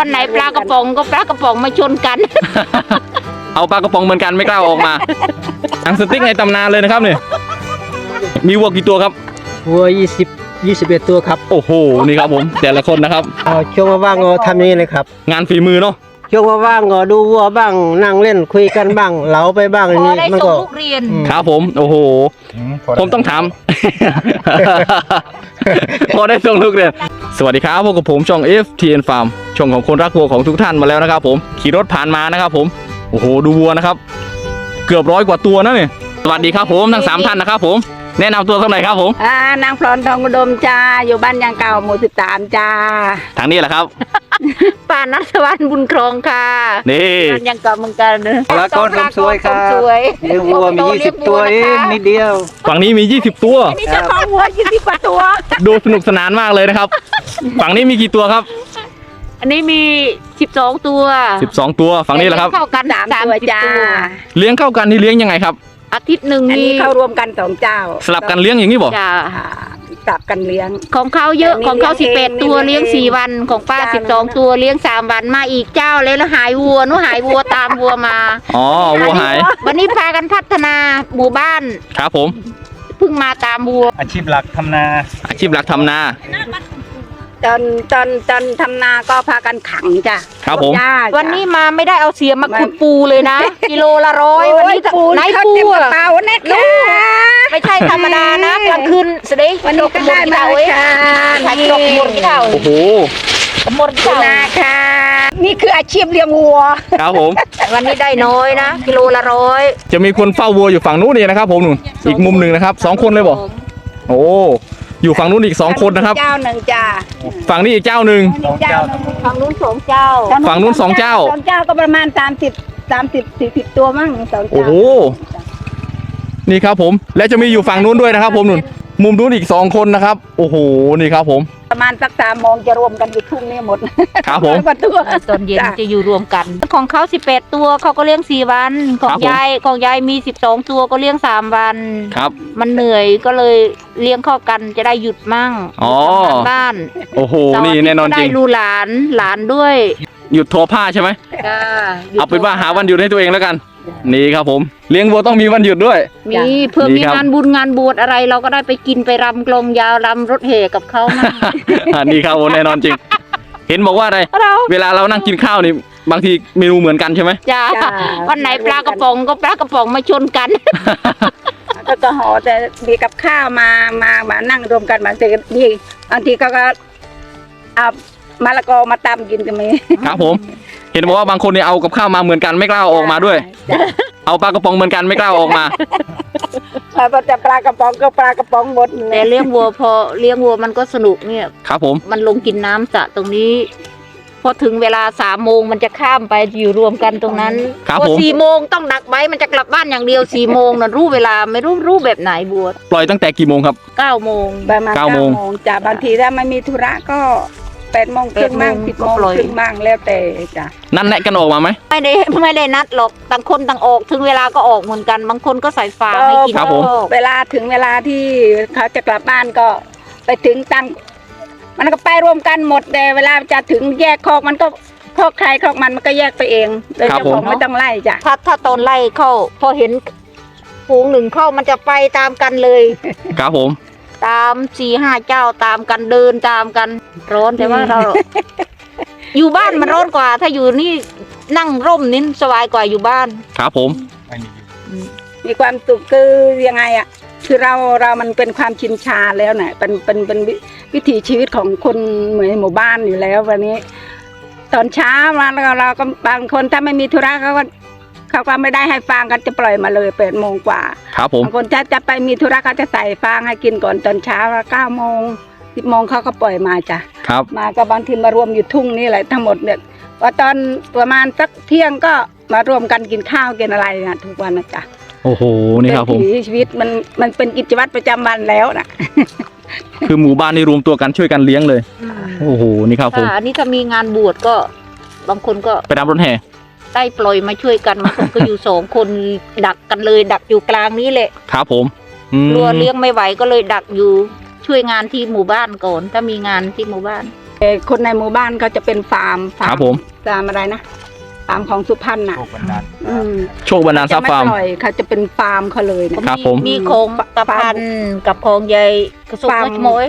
วันไหนปลากระป๋องก็ปลากระป๋องมาชนกัน เอาปลากระป๋องเหมือนกันไม่กล้าเอาออกมาหนังสติ๊กในตำนานเลยนะครับเนี่ยมีวัวกี่ตัวครับวัวยี่สิบยี่สิบเอ็ดตัวครับ โอ้โหนี่ครับผมแต่ละคนนะครับเอาช่วงว่างๆก็ทำอย่างนี้เลยครับ งานฝีมือเนาะช่วงว่างๆก็ดูวัวบ้างนั่งเล่นคุยกันบ้างเหลาไปบ้างพอันอนี้ได้มันส่งก็ ลูกเรียนอืมครับผม โอ้โห ผมต้องถาม พอได้ส่งลูกเรียนสวัสดีครับพบกับผมช่อง FTN Farm ช่องของคนรักวัวของทุกท่านมาแล้วนะครับ ผมขี่รถผ่านมานะครับ ผมโอ้โหดูวัวนะครับ เกือบร้อยกว่าตัวนะเนี่ยสวัสดีครับผมทั้งสามท่านนะครับผม แนะนำตัวสักหน่อยครับผมอ่านางพรทองอุดมจ้าอยู่บ้านยางเก่าหมู่สิบสามจ้าทางนี้แหละครับป้านัทวันบุญครองค่ะนี่มันยังกับมึงกันแล้วก็สมสวยครับ สวยเลี้ยงวัวมียี่สิบตัวเองนิดเดียว ฝั่งนี้มี 20 ตัว นี่เจ้าของวัวยี่สิบกว่าตัว ดูสนุกสนานมากเลยนะครับ ฝั่งนี้มีกี่ตัวครับอันนี้มีสิบสองตัว12 ตัว ฝั่งนี้แหละครับ เข้ากันสามสามตัวสิบจ้าตัวเลี้ยงเข้ากันนี่เลี้ยงยังไงครับ อาทิตย์หนึ่งอันมีนี้เข้ารวมกันสองเจ้าสลับกันเลี้ยงอย่างนี้บ่จ้าอ่าสลับกันเลี้ยง ของเขาเยอะอันนี้ของเขาเลี้สิยบงแปเอดงตัวเลี้เลี้ยยงงเองสี่วันของป้าจ้าสิบสองตัวเลี้ยงสามวันมาอีกเจ้าเลยแล้วหายวัวหนูหายวัวตามวัวมาอ๋อวัวหายวันนี้พากันพัฒนาหมู่บ้านครับผม เพิ่งมาตามวัว อาชีพหลักทำนา อาชีพหลักทำนา ตอนตอนตอนทำนาก็พากันขังจ้ะ ครับผม จ้าวันนี้มาไม่ได้เอาเสียมมาขุดปูเลยนะ กิโลละร้อยวันนี้ปูไหนเขาปูเต็มกระอะเป๋าแน่ลูค่ะกไม่ใช่ธรรมดานะกลางคืนสเด็วันนี้ก็ได้มาเว้ยค่ะ ถ่ายกระมดกี่เท่าโอ้โหกระมดกี่คุเท่านาค่ะ นี่คืออาชีพเลี้ยงวัว ครับผม วันนี้ได้น้อยนะ กิโลละร้อยจะมีคนเฝ้าวัวอยู่ฝั่งนู้นนี่นะครับผมนู่นอีกมุมหนึ่งนะครับสองคนเลยบ่โอ้ อยู่ฝั่งนู้นอีกสองคนนะครับ เจ้าหนึ่งจ้าฝั่งนี้อีกเจ้าหนึ่งเจ้าหนึ่งฝั่งนู้นสองเจ้าฝั่งนู้นสองเจ้าสองเจ้าก็ประมาณสามสิบสามสิบสี่สิบตัวมั้งสองโอ้เจ้าโหนี่ครับผม และจะมีอยู่ฝั่งนู้นด้วยนะครับ ผมนู่นมุมนู้นอีกสองคนนะครับ โอ้โหนี่ครับผม ประมาณสักสามโมงจะรวมกันอยู่ทุ่งนี้หมดครับผมอยกว่าตัว ตอนเย็นจ้ะ จะอยู่รวมกัน ของเขาสิบแปดตัวเขาก็เลี้ยงสี่วัน ของครับผม ยายของยายมีสิบสองตัวก็เลี้ยงสามวัน ครับ มันเหนื่อยก็เลยเลี้ยงเข้ากันจะได้หยุดมั่งอ๋อ ทำงานบ้านโอ้โห เสาร์นี่อาทิตย์แน่นอนก็จริได้งดูหลานหลานด้วยหยุดโทรผ้าใช่ไหม จ้าเอาเป็นว่าหาวันหยุดให้ตัวเองแล้วกัน นี่ครับผม เลี้ยงวัวต้องมีวันหยุดด้วย มีเพื่อดีมีครับงานบุญงานบวชอะไร เราก็ได้ไปกินไปรำกลองยาวรำรถแห่กับเขามั่งนี่ครับผมแน่นอนจริง เห็นบอกว่าอะไรเราเวลาเรานั่งกินข้าวนี่บางทีเมนูเหมือนกันใช่ไหมจ้าจ้ะวันไหนปลากระป๋องก็ปลากระป๋องมาชนกันก็จะห่อแต่มีกับข้าวมามามานั่งรวมกันบางทีนี่บางทีเขาก็เอามะละกอมาตำกินก็มีครับผม เห็นบอกว่าบางคนเนี่ยเอากับข้าวมาเหมือนกันไม่กล้าเอาออกมาด้วย จ้ะเอาปลากระป๋องเหมือนกันไม่กล้าเอาออกมาพอจะปลากระป๋องก็ปลากระป๋องหมดเลแต่ยเลี้ยงวัวพอเลี้ยงวัวมันก็สนุกเนี่ย ครับผม มันลงกินน้ำสระตรงนี้ พอถึงเวลาสามโมงมันจะข้ามไปอยู่รวมกันตรงนั้นครับพอผม สี่โมงต้องดักไว้มันจะกลับบ้านอย่างเดียวสี่โมงนะรู้เวลาไม่รู้รู้แบบไหนบวชปล่อยตั้งแต่กี่โมงครับ เก้าโมงประมาณเก้าเก้าโมโมงงจ้ะบางทีถ้าไม่มีธุระก็ แปดโมงครึ่งบ้างแปสิดบโมโมงงก็ปล่อยครึ่งบ้างแล้วแต่จ้ะนั่นแนะกันออกมาไหมไม่ได้ไม่ได้นัดหรอกต่างคนต่างออกถึงเวลาก็ออกเหมือนกัน บางคนก็ใส่ฟางให้กินครับผมข้าวเวลาถึงเวลาที่เขาจะกลับบ้านก็ไปถึงตามมันก็ไปรวมกันหมดแต่เวลาจะถึงแยกคอกมันก็คอกใครคอกมันมันก็แยกไปเองโดยครับเจ้าของผมไม่ต้องไล่จ้ะถ้าถ้าตอนไล่เข้าพอเห็นฝูงหนึ่งเข้ามันจะไปตามกันเลย ครับผม ตามสี่ห้าเจ้าตามกันเดินตามกันร้อนแต่ว่าเรา อยู่บ้านมันร้อนกว่า ถ้าอยู่นี่นั่งร่มนี่สบายกว่าอยู่บ้าน ครับผม มีความสุขคือยังไงอะ คือเราเรามันเป็นความชินชาแล้วเนี่ยเป็นเป็นเป็นวิวิถีชีวิตของคนเหมือนหมู่บ้านอยู่แล้ววันนี้ ตอนเช้ามาแล้วก็เราก็บางคนถ้าไม่มีธุระเขาก็ เขาก็ไม่ได้ให้ฟางกันจะปล่อยมาเลยแปดโมงกว่าครับผมบางคนถ้าจะไปมีธุระเขาจะใส่ฟางให้กินก่อนตอนเช้าเก้าโมงสิบโมงเขาก็ปล่อยมาจ้ะครับมาก็บางทีมารวมอยู่ทุ่งนี่แหละทั้งหมดเนี่ยพอตอนประมาณสักเที่ยงก็มารวมกันกินข้าวกินอะไรนะทุกวันนะจ๊ะโอ้โหนี่ครับผมเป็นวิถีชีวิตมันมันเป็นกิจวัตรประจำวันแล้วนะคือหมู่บ้านนี่รวมตัวกันช่วยกันเลี้ยงเลย โอ้โหนี่ครับผมถ้าอันนี้ถ้ามีงานบวชก็บางคนก็ไปรับรถแห่ ได้ปล่อยมาช่วยกันบางคนก็อยู่สองคนดักกันเลย ดักอยู่กลางนี้แหละครับผมอืมกลัวเลี้ยงไม่ไหวก็เลยดักอยู่ช่วยงานที่หมู่บ้านก่อน ถ้ามีงานที่หมู่บ้านเอ่อคนในหมู่บ้านก็จะเป็นฟาร์มฟาครัร์บผมฟาร์มอะไรนะฟาร์มของสุพรรณน่ะอืมโชคบันดาลทรัพย์ฟาร์มจะไปล่อยเขาจะเป็นฟาร์มเขาเลยนะครับผมมีโครงตะพันกับโครงใหญ่กระสุบฟาร์มไม่ขโมย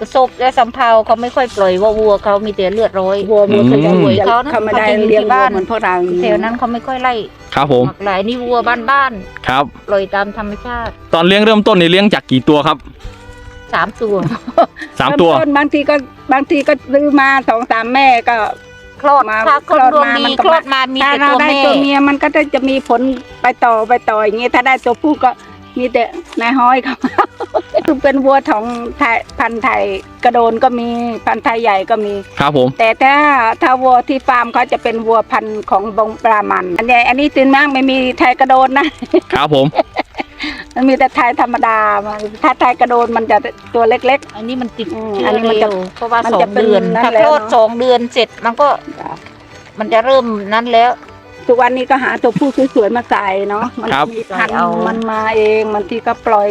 กระสบและสำเภาเขาไม่ค่อยปล่อยว่าวัวเขามีแต่เลือดร้อยวัววัวเขาจะอืมวัวเขานะเขาไม่ได้เขาจะอยู่เลี้ยงที่วัวบ้านเหมือนพวกเราแถวนั้นเขาไม่ค่อยไล่ครับผมหมักหลายนี่วัวบ้านครับๆปล่อยตามธรรมชาติ ตอนเลี้ยงเริ่มต้นนี่เลี้ยงจากกี่ตัวครับสามตัวสามตัวเริ่ต้นบางทีก็บางทีก็ซื้อมาสองสามแม่ก็คลอดมาถ้าคลอดคลอดดวงมาดีมันก็คลอดมามีถ้าแต่เราตัวได้แม่ตัวเมียมันก็จะมีผลไปต่อไปต่ออย่างงี้ถ้าได้ตัวผู้ก็มีแต่นายห้อยเขา คือเป็นวัวของไทยพันธุ์ไทยกระโดนก็มีพันธุ์ไทยใหญ่ก็มี ครับผม แต่ถ้าถ้าวัวที่ฟาร์มเขาจะเป็นวัวพันธุ์ของบงปรามัน อันนี้อันนี้ตื่นมากไม่มีไทยกระโดนนะครับผม มันมีแต่ไทยธรรมดามันถ้าไทยกระโดนมันจะตัวเล็ก อันนี้มันติดอืมเชื้อัอนนี้มันเร็จะวเพราะว่ามันสอจะงเป็นเดือนนั่นถ้าแล้วคลอดเนอะ สองเดือนเสร็จมันก็ๆมันจะเริ่มนั้นแล้ว ทุกวันนี้ก็หาตัวผู้สวยๆมาใส่เนาะมัครับ มีพันธุ์เอามันมาเองบางทีก็ปล่อย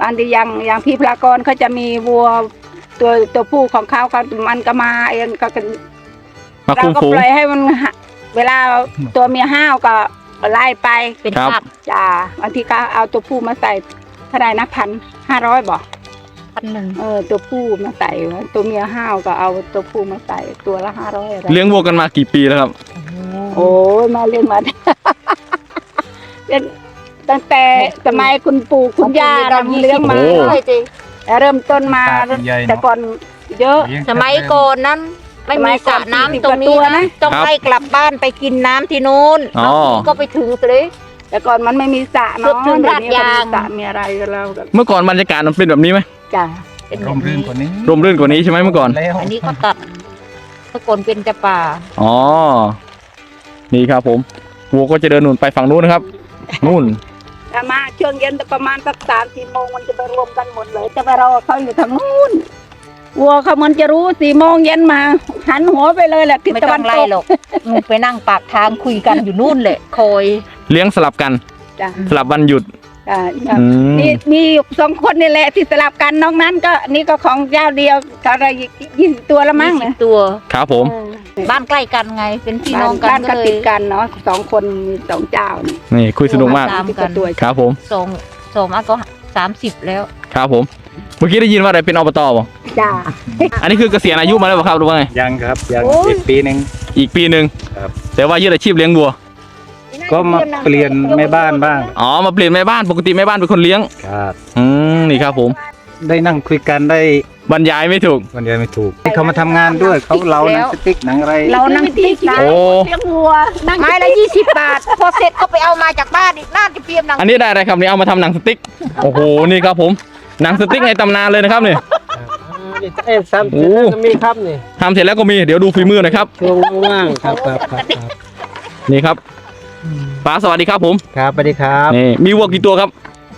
บางทีอย่างอย่างพี่พลากรเขาจะมีวัวตัวตัวผู้ของเขาก็มันก็มาเองก็กันมาเราคุมก็ฝูง ปล่อยให้มันหาเวลาตัวเมียห้าวก็ไล่ไปเป็นครับภาพจ้าบางทีก็เอาตัวผู้มาใส่เท่าไหรนะพันห้าร้อยบอกพันหนึ่งเออตัวผู้มาใส่ตัวเมียห้าวก็เอาตัวผู้มาใส่ตัวละห้าร้อยเลี้ยงวัวกันมากี่ปีแล้วครับ โอ้ยมาเลี้ยงมา เลี้ยง ตั้งแต่สมัยคุณปู่คุณย่าเราเลี้ยงมา โอ้ ใช่จริงเริ่มต้นมาแต่ก่อนเยอะ สมัยก่อนนั้น ไม่สมัมียสก่ระอนน้ำ40ตรงนี้กว่าตัวนะนะต้องครับไล่กลับบ้านไปกินน้ำที่นู้นอ๋อบางทีก็ไปถึงเลย แต่ก่อนมันไม่มีสระเกือบเนาะถึงเดี๋ยวราดนี้ก็ยางมีสระมีอะไรกันแล้วก็เมื่อก่อนบรรยากาศมันเป็นแบบนี้ไหมจ้ะเป็นแบร่บมรื่นนี้กว่านี้ร่มรื่นกว่านี้ใช่ไหมเมื่อก่อน แล้วอันนี้เขาตัดเมื่อก่อนเป็นจะป่าอ๋อ นี่ครับผมวัวก็จะเดินหนุนไปฝั่งนู้นนะครับนู่น แต่มาช่วงเย็นประมาณสักสามสี่โมงมันจะไปรวมกันหมดเลย จะไปรอเขาอยู่ทางนู้นวัวเขามันจะรู้สี่โมงเย็นมา หันหัวไปเลยแหละทิศไม่ตะต้วัอนงตไล่กหรอกมึงไปนั่งปากทางคุยกันอยู่นู่นแหละคอยเลี้ยงสลับกัน จ้ะสลับวันหยุดจ้ะอืมมีมีอยู่สองคนนี่แหละที่สลับกันน้องนั้นก็นี่ก็ของเจ้าเดียวอะไรยี่สิบตัวละมั้งยี่นะสิบตัว ครับผม บ้านใกล้กันไง เป็นพี่บ้าน้องนกันบ้านก็ก็เลติยดกันเนาะสองคนมีสองเจ้านี่นี่คุยสนุกมากตามกันตัวครับผมสองสองอะก็สามสิบแล้ว ครับผมเมื่อกี้ได้ยินว่าอะไรเป็นอบตบ่จ้าอันนี้คือเกษียณอายุมาแล้วเปล่าครับหรือว่าไงยังครับยังโอ้ย อีกปีหนึ่ง อีกปีหนึ่งครับ แต่ว่ายึดอาชีพเลี้ยงวัวก็มาเปลี่ยนแม่บ้านบ้างอ๋อมาเปลี่ยนแม่บ้านปกติแม่บ้านเป็นคนเลี้ยงครับ อืมนี่ครับผม ได้นั่งคุยกันได้ บรรยายไม่ถูกวันเดียวไม่ถูกให้เขามาทำงานด้วยเขาเราหนังสติ๊กหนังอะไรเรานั่งติ๊กนะโอ้ เลี้ยงวัวนั่งไม้ละยี่สิบบาท พอเสร็จก็ไปเอามาจากบ้านอีกน่าจะเตรียมหนังอันนี้ได้อะไรครับนี่เอามาทำหนังสติ๊ก โอ้โห นี่ครับผม หนังสติ๊กในตำนานเลยนะครับนี่เอ้ยซ้ำโอ้เสร็จแล้วก็มีครับนี่ทำเสร็จแล้วก็มี เดี๋ยวดูฝีมือหน่อยครับ ช่วงว่างๆครับครับครับครับนี่ครับป้าสวัสดีครับผม ครับสวัสดีครับนี่มีวัวกี่ตัวครับ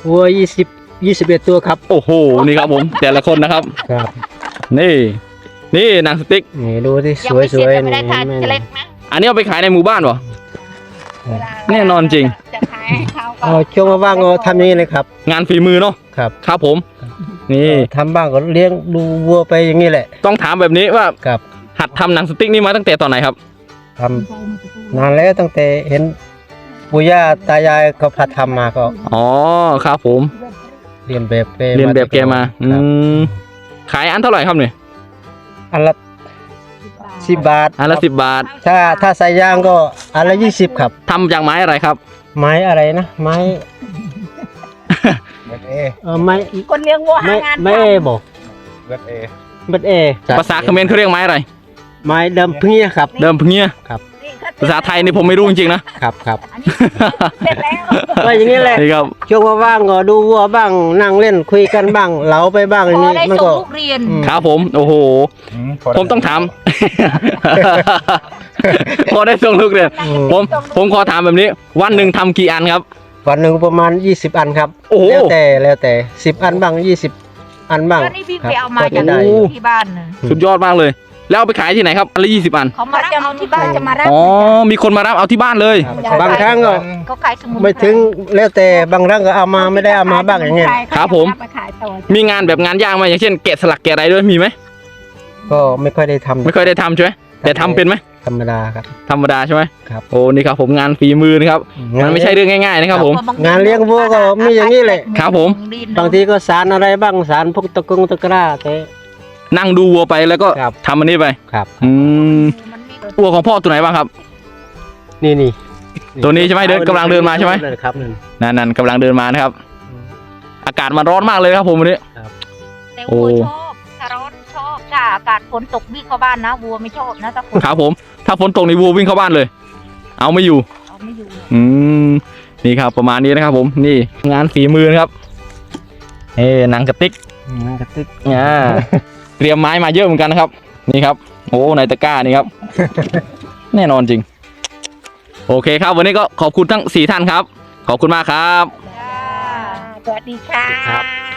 วัวยี่สิบ ยี่สิบเอ็ดตัวครับ โอ้โหนี่ครับผมแต่ละคนนะครับ ครับ นี่ นี่หนังสติ๊กนี่ดูที่ยังสวยไม่สเสร็จวยยังไม่นี่ได้ทานเห็นจะไหมเล็กนะอันนี้เอาไปขายในหมู่บ้านเหรอแน่นอนจริง จะขายให้เขาก็เอาช่วงว่างๆก็ทำอย่างนี้เลยครับ งานฝีมือเนาะครับครับผม นี่ทำบ้างก็เลี้ยงดูวัวไปอย่างนี้แหละ ต้องถามแบบนี้ว่าครับหัดทำหนังสติ๊กนี่มาตั้งแต่ตอนไหนครับ ทำนานแล้วตั้งแต่เห็นปู่ย่าตายายเขาพาทำมาก็อ๋อครับผม เรียนแบบแกเรียนแบบแกมาอืครับมขายอันเท่าไหร่ครับเนี่ยอันละสิบบาทอันละสิบบาท ถ้าถ้าใส่ยางก็อันละยี่สิบครับทำจากไม้อะไรครับ ไม้อะไรนะไม้เวทเอเออไม้คนเลี้ยงวัวหาไม้งานไม้เอบอกเวทเอเบ็ดเอภาษาเขมรเขาเรียกไม้อะไร ไม้เดิมพึ่งเนี่ยครับ เดิมพงเงี้ยนี่เข ภาษาไทยนี่ผมไม่รู้จริงๆนะครับครับอันนี้เสร็จแล้วก็อย่างนี้แหละนี่ครับ ช่วงว่างๆก็ดูวัวบ้างนั่งเล่นคุยกันบ้างเหลาไปบ้างอย่างพอนี้ได้มันส่งก็ ลูกเรียน อืม ครับผม โอ้โหผมต้องถาม พอได้ส่งลูกเรียนอืม ผม ผมขอถามแบบนี้ วันหนึ่งทำกี่อันครับ วันหนึ่งประมาณ 20 อันครับ โอ้โห แล้วแต่แล้วแต่สิบอันบ้าง 20 อันบ้างก็นี่พี่ครัไปบเอามาก็จากจะได้ที่บ้านน่ะสุดยอดมากเลย แล้วเอาไปขายที่ไหนครับอันละยี่สิบอันเขามารับเอาที่บ้านจะมารับอ๋อมีคนมารับเอาที่บ้านเลย บางครั้งก็เขาขายสมุนไม่ถึงแล้วแต่บางครั้งก็เอามาไม่ได้เอามาบ้างอย่างเงี้ยครับผม ไปขายต่อมีงานแบบงานยากไหมอย่างเช่นแกะสลักแกะอะไรด้วยมีไหมก็ไม่ค่อยได้ทำไม่ค่อยได้ทำใช่ไหมแต่ทำเป็นไหมธรรมดาครับ ธรรมดาใช่ไหมครับโอ้นี่ครับผมงานฝีมือนะครับมันไม่ใช่เรื่องง่ายๆนะครับผม งานเลี้ยงวัวก็มีอย่างนี้แหละ ครับผม บางทีก็สารอะไรบ้างสารพวกตะกงตะกร้าแต่ นั่งดูวัวไปแล้วก็ครับ ทำอันนี้ไปครับ อืมวัวของพ่อตัวไหนบ้างครับ นี่นี่ตัวนี้ใช่ไหมเดินกำลังเดินมาใช่ไหม ครับนั่น นั่นนั่นกำลังเดินมานะครับ อากาศมันร้อนมากเลยครับผมวันนี้ แต่โอ้วัวชอบถ้าร้อนชอบถ้าอากาศฝนตกวิ่งเข้าบ้านนะวัวไม่ชอบนะถ้าฝนครับผม ถ้าฝนตกในวัววิ่งเข้าบ้านเลย เอาไม่อยู่ เอาไม่อยู่อืมนี่ครับประมาณนี้นะครับผมนี่งานฝีมือนะครับเอ้หนังกระติกนั่นกระติกอ่า เตรียมไม้มาเยอะเหมือนกันนะครับ นี่ครับโอ้ในตะกร้านี่ครับ แน่นอนจริง โอเคครับ วันนี้ก็ขอบคุณทั้งสี่ท่านครับ ขอบคุณมากครับ จ้าสวัสดีค่ะ